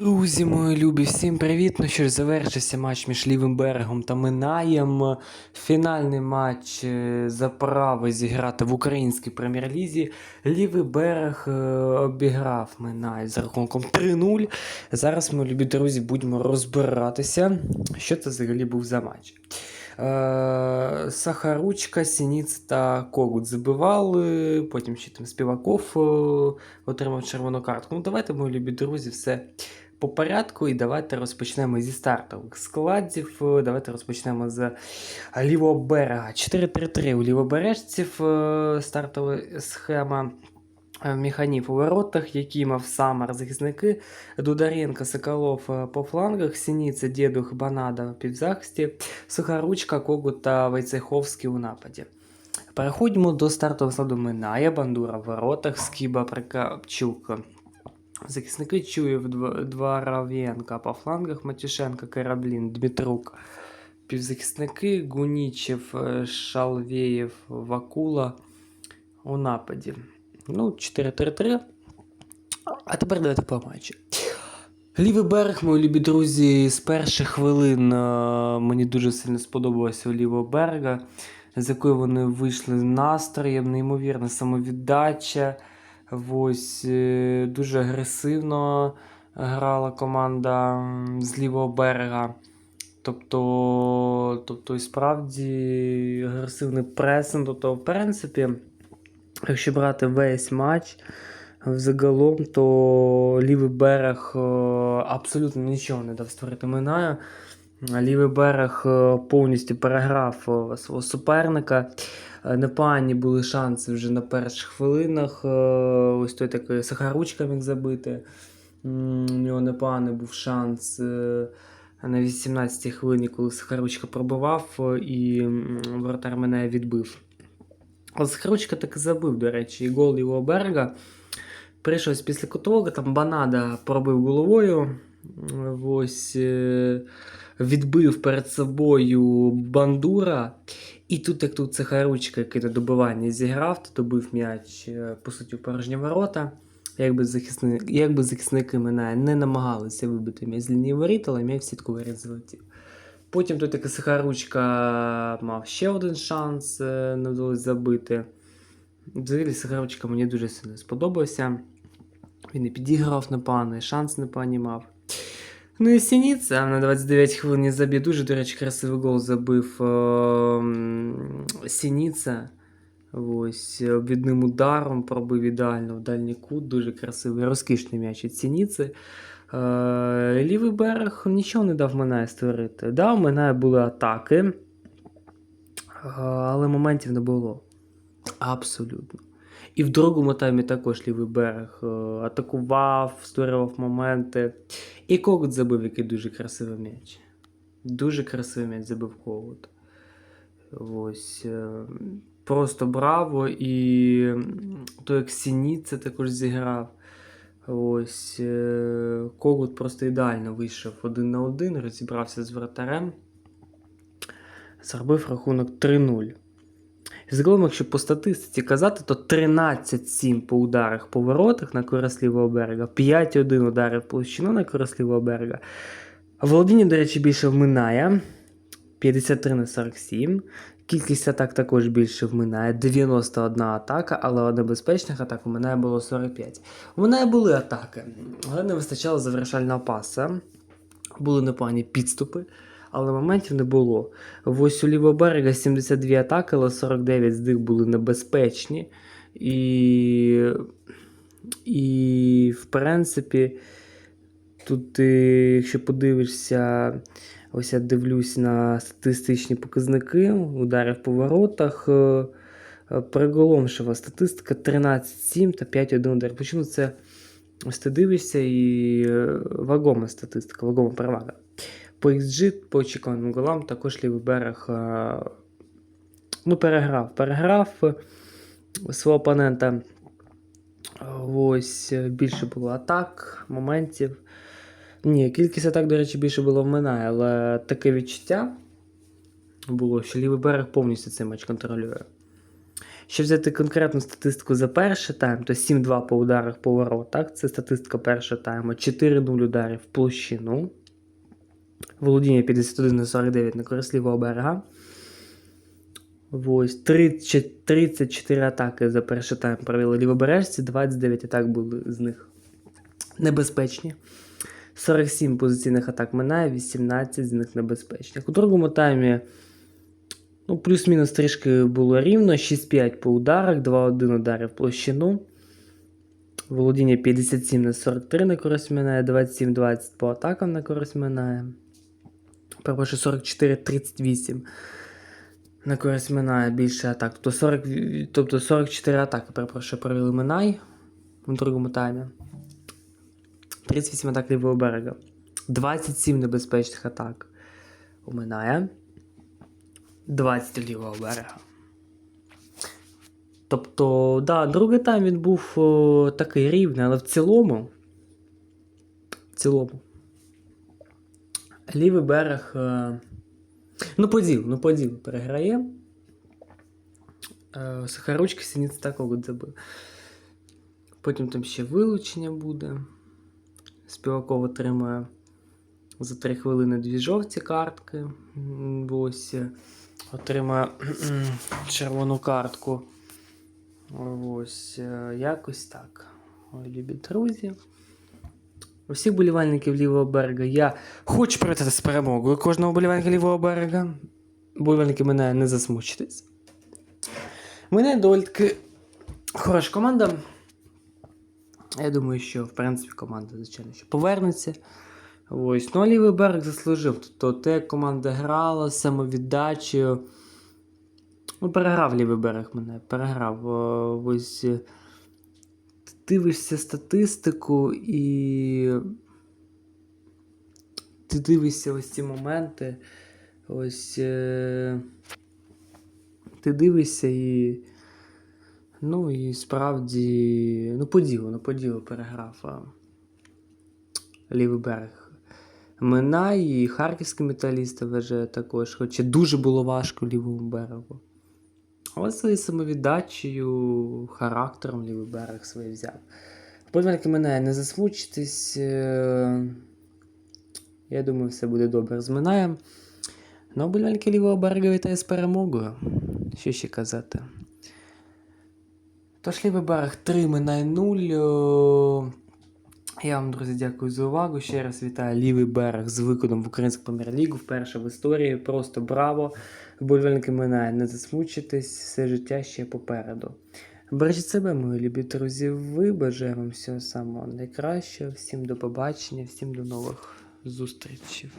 Друзі, мої любі, всім привіт! Ну що ж, завершився матч між лівим берегом та Минаєм. Фінальний матч е, за право зіграти в українській прем'єр-лізі. Лівий берег е, обіграв Минай з рахунком 3-0. Зараз, мої любі друзі, будемо розбиратися, що це взагалі був за матч. Е, Сахаручка, Сініц та Когут забивали, потім ще там Співаков отримав червону картку. Ну, давайте, мої любі друзі, все по порядку. І давайте розпочнемо зі стартових складів. Давайте розпочнемо з лівого берега. 4-3-3 у лівобережців е, стартова схема. Е, Механів у воротах, Якимов, Самар, захисники, Дударенко, Соколов е, по флангах, Сініця, Дєдух, Банада в півзахисті, Сухоручка, Когут та Войцеховський у нападі. Переходимо до стартового складу Минає, Бандура в воротах, Скіба, Прикапчук. Захисники Чуєв, Дв- Дворовенка по флангах, Матюшенко, Кораблін, Дмитрук. Півзахисники Гунічев, е, Шалвєєв, Вакула у нападі. Ну, 4-3-3. А тепер давайте по матчі. Лівий берег, мої любі друзі, з перших хвилин е, мені дуже сильно сподобалося у лівого берега, з якою вони вийшли настроєм, неймовірна самовіддача. Ось е, дуже агресивно грала команда з лівого берега. Тобто, тобто і справді агресивний пресинг. Тобто, в принципі, якщо брати весь матч взагалом, то лівий берег е, абсолютно нічого не дав створити Минаю. Лівий берег е, повністю переграв е, свого суперника. Е, Непогані були шанси вже на перших хвилинах. Ось той такий Сахаручка міг забити. У нього непоганий був шанс на 18-й хвилині, коли Сахаручка пробивав і воротар мене відбив. Але Сахаручка таки забив, до речі, і гол лівого берега. Прийшов після кутового, там Банада пробив головою. Ось відбив перед собою бандура. І тут, як тут Сахаручка, який на добивання зіграв, то добив м'яч, е, по суті, в порожні ворота. Якби, захисни... Якби захисники мене не намагалися вибити м'яч з лінії воріт, але м'яч в сітку воріт залетів. Потім тут таки Сахаручка мав ще один шанс, е, не вдалося забити. Взагалі Сахаручка мені дуже сильно сподобався. Він і підіграв непоганий, шанс непоганий мав. Ну і Сініця на 29 хвилин забив. Дуже, до речі, красивий гол забив Сініця. Ось обвідним ударом пробив ідеально в дальній кут. Дуже красивий, розкішний м'яч від Сініци. Е, лівий берег нічого не дав Минає створити. Да, у Минає були атаки, е, але моментів не було. Абсолютно. І в другому таймі також лівий берег е, атакував, створював моменти. І Когут забив, який дуже красивий м'яч. Дуже красивий м'яч забив Когут. Ось. е, Просто браво. І то, як Сініця також зіграв. Ось. е, Когут просто ідеально вийшов один на один, розібрався з вратарем. Зробив рахунок 3-0. Загалом, якщо по статистиці казати, то 13-7 по ударах по воротах на користь лівого берега, 5-1 ударів площину на користь лівого берега. Володіння, до речі, більше вминає 53 на 47. Кількість атак також більше вминає 91 атака, але небезпечних атак у мене було 45. У мене були атаки, але не вистачало завершального паса. Були непогані підступи, але моментів не було. Ось у лівого берега 72 атаки, але 49 з них були небезпечні. І, і в принципі, тут, ти, якщо подивишся, ось я дивлюсь на статистичні показники ударів по воротах. е, е, Приголомшива статистика 13-7 та 5-1 удар. Причому це ось ти дивишся і е, вагома статистика, вагома перевага. XG, по очікуваним голам, також лівий берег е, ну, переграв. Переграв е, свого опонента. Ось е, більше було атак, моментів. Ні, кількість атак, до речі, більше було в мене, але таке відчуття було, що лівий берег повністю цей матч контролює. Щоб взяти конкретну статистику за перший тайм, то 7-2 по ударах по воротах. Це статистика першого тайму. 4-0 ударів в площину. Володіння 51 на 49 на користь лівого берега. Ось 30 34 атаки за перший тайм провели лівобережці, 29 атак були з них небезпечні. 47 позиційних атак минає, 18 з них небезпечних. У другому таймі ну, плюс-мінус трішки було рівно. 6-5 по ударах, 2-1 удари в площину. Володіння 57 на 43 на користь минає, 27-20 по атакам на користь минає. Перепрошую, 44-38 на користь минає більше атак. Тобто, 40, тобто 44 атаки, перепрошую, провели Минай в другому таймі. 38 атак лівого берега. 27 небезпечних атак у Минає. 20 лівого берега. Тобто, да, другий тайм він був о, такий рівний, але в цілому. В цілому. Лівий берег. Е, ну, поділ, ну поділ переграє. Е, Сахаручки Синіць такого забив. Потім там ще вилучення буде. Співаков отримує за 3 хвилини дві жовті картки. Ось е, отримує червону картку. Ось якось так. Ой, любі друзі. Усіх болівальників лівого берега я хочу привітати з перемогою кожного болівальника лівого берега. Болівальники мене не засмучитесь. Мене доволі таки хороша команда. Я думаю, що в принципі команда, звичайно, що повернеться. Ось. Ну, а лівий берег заслужив. Тобто те, команда грала самовіддачею. Ну, переграв лівий берег мене. Переграв. Ось. Дивишся статистику і. Ти дивишся ось ці моменти. Ось. Е... Ти дивишся і. Ну і справді. Ну, по ділу, ну по ділу переграв. Лівий берег. Минай і харківський металіст вважає також, хоча дуже було важко лівому берегу. Але своєю самовіддачею, характером лівий берег своє взяв. Подвальки мене не засмучитись. е, Я думаю, все буде добре з Минаєм. Ну, болівальники лівого берега вітає з перемогою. Що ще казати? Тож лівий берег 3 Минай 0. Я вам, друзі, дякую за увагу. Ще раз вітаю лівий берег з виконом в українську прем'єр-лігу. Вперше в історії. Просто браво! Вболівальники минає, не засмучитесь, все життя ще попереду. Бережіть себе, мої любі друзі. Ви бажаю вам всього самого найкращого. Всім до побачення, всім до нових зустрічей.